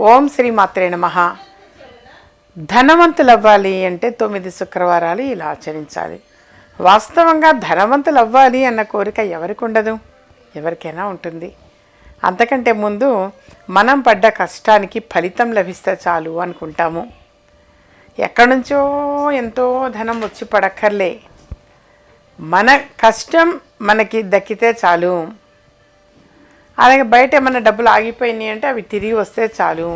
ఓం శ్రీ మాత్రే నమ. ధనవంతులు అవ్వాలి అంటే తొమ్మిది శుక్రవారాలు ఇలా ఆచరించాలి. వాస్తవంగా ధనవంతులు అవ్వాలి అన్న కోరిక ఎవరికి ఉండదు? ఎవరికైనా ఉంటుంది. అంతకంటే ముందు మనం పడ్డ కష్టానికి ఫలితం లభిస్తే చాలు అనుకుంటాము. ఎక్కడి నుంచో ఎంతో ధనం వచ్చి పడక్కర్లే. మన కష్టం మనకి దక్కితే చాలు. అలాగే బయట ఏమైనా డబ్బులు ఆగిపోయినాయి అంటే అవి తిరిగి వస్తే చాలు.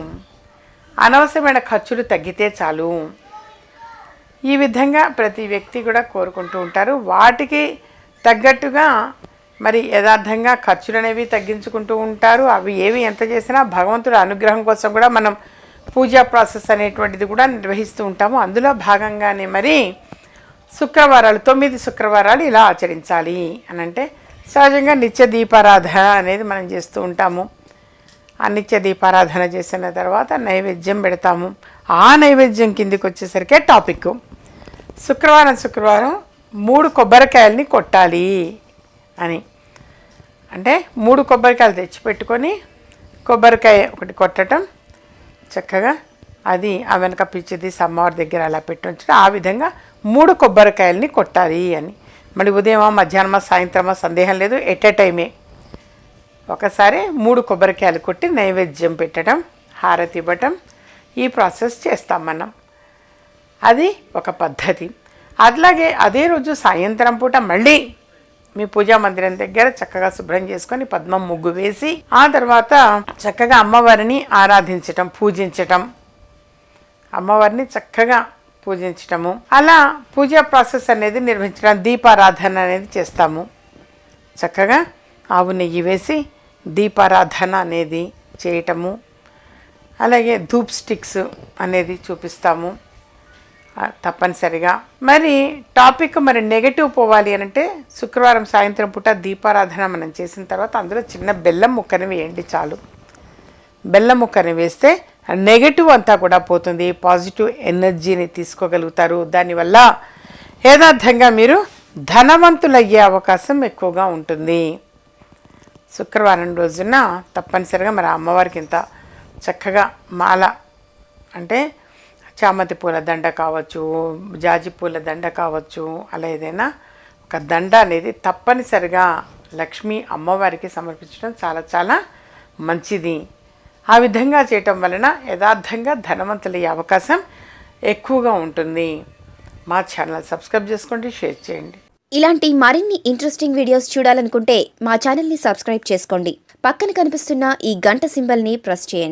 అనవసరమైన ఖర్చులు తగ్గితే చాలు. ఈ విధంగా ప్రతి వ్యక్తి కూడా కోరుకుంటూ ఉంటారు. వాటికి తగ్గట్టుగా మరి యథార్థంగా ఖర్చులు అనేవి తగ్గించుకుంటూ ఉంటారు. అవి ఏవి ఎంత చేసినా భగవంతుడి అనుగ్రహం కోసం కూడా మనం పూజా ప్రాసెస్ అనేటువంటిది కూడా నిర్వహిస్తూ ఉంటాము. అందులో భాగంగానే మరి శుక్రవారాలు తొమ్మిది శుక్రవారాలు ఇలా ఆచరించాలి అనంటే సహజంగా నిత్య దీపారాధన అనేది మనం చేస్తూ ఉంటాము. ఆ నిత్య దీపారాధన చేసిన తర్వాత నైవేద్యం పెడతాము. ఆ నైవేద్యం కిందికి వచ్చేసరికే టాపిక్. శుక్రవారం శుక్రవారం మూడు కొబ్బరికాయల్ని కొట్టాలి అని. అంటే మూడు కొబ్బరికాయలు తెచ్చిపెట్టుకొని కొబ్బరికాయ ఒకటి కొట్టడం చక్కగా అది ఆ వెనక పిచ్చిది సమ్మవారి దగ్గర అలా పెట్టి ఉంచడం. ఆ విధంగా మూడు కొబ్బరికాయల్ని కొట్టాలి అని. మళ్ళీ ఉదయమా మధ్యాహ్నమా సాయంత్రమా సందేహం లేదు. ఎట్ ఎ టైమే ఒకసారి మూడు కొబ్బరికాయలు కొట్టి నైవేద్యం పెట్టడం హారతి ఇవ్వటం ఈ ప్రాసెస్ చేస్తాం మనం. అది ఒక పద్ధతి. అట్లాగే అదే రోజు సాయంత్రం పూట మళ్ళీ మీ పూజా మందిరం దగ్గర చక్కగా శుభ్రం చేసుకొని పద్మం ముగ్గు వేసి ఆ తర్వాత చక్కగా అమ్మవారిని ఆరాధించటం పూజించటం. అమ్మవారిని చక్కగా పూజించటము. అలా పూజా ప్రాసెస్ అనేది నిర్వహించడం దీపారాధన అనేది చేస్తాము. చక్కగా ఆవు నెయ్యి వేసి దీపారాధన అనేది చేయటము. అలాగే ధూప్ స్టిక్స్ అనేది చూపిస్తాము. తప్పనిసరిగా. మరి టాపిక్ మరి నెగటివ్ పోవాలి అని అంటే శుక్రవారం సాయంత్రం పూట దీపారాధన మనం చేసిన తర్వాత అందులో చిన్న బెల్లం ముక్కని వేయండి చాలు. బెల్లం ముక్కని వేస్తే నెగటివ్ అంతా కూడా పోతుంది. పాజిటివ్ ఎనర్జీని తీసుకోగలుగుతారు. దానివల్ల యథార్థంగా మీరు ధనవంతులయ్యే అవకాశం ఎక్కువగా ఉంటుంది. శుక్రవారం రోజున తప్పనిసరిగా మరి అమ్మవారికి ఇంత చక్కగా మాల అంటే చామంతి పూల దండ కావచ్చు జాజి పూల దండ కావచ్చు అలా ఏదైనా ఒక దండ అనేది తప్పనిసరిగా లక్ష్మీ అమ్మవారికి సమర్పించడం చాలా చాలా మంచిది. ఆ విధంగా చేయటం వలన యథార్థంగా ధనవంతులయ్యే అవకాశం ఎక్కువగా ఉంటుంది. మా ఛానల్ సబ్స్క్రైబ్ చేసుకోండి షేర్ చేయండి. ఇలాంటి మరిన్ని ఇంట్రెస్టింగ్ వీడియోస్ చూడాలనుకుంటే మా ఛానల్ని సబ్స్క్రైబ్ చేసుకోండి. పక్కన కనిపిస్తున్న ఈ గంట సింబల్ని ప్రెస్ చేయండి.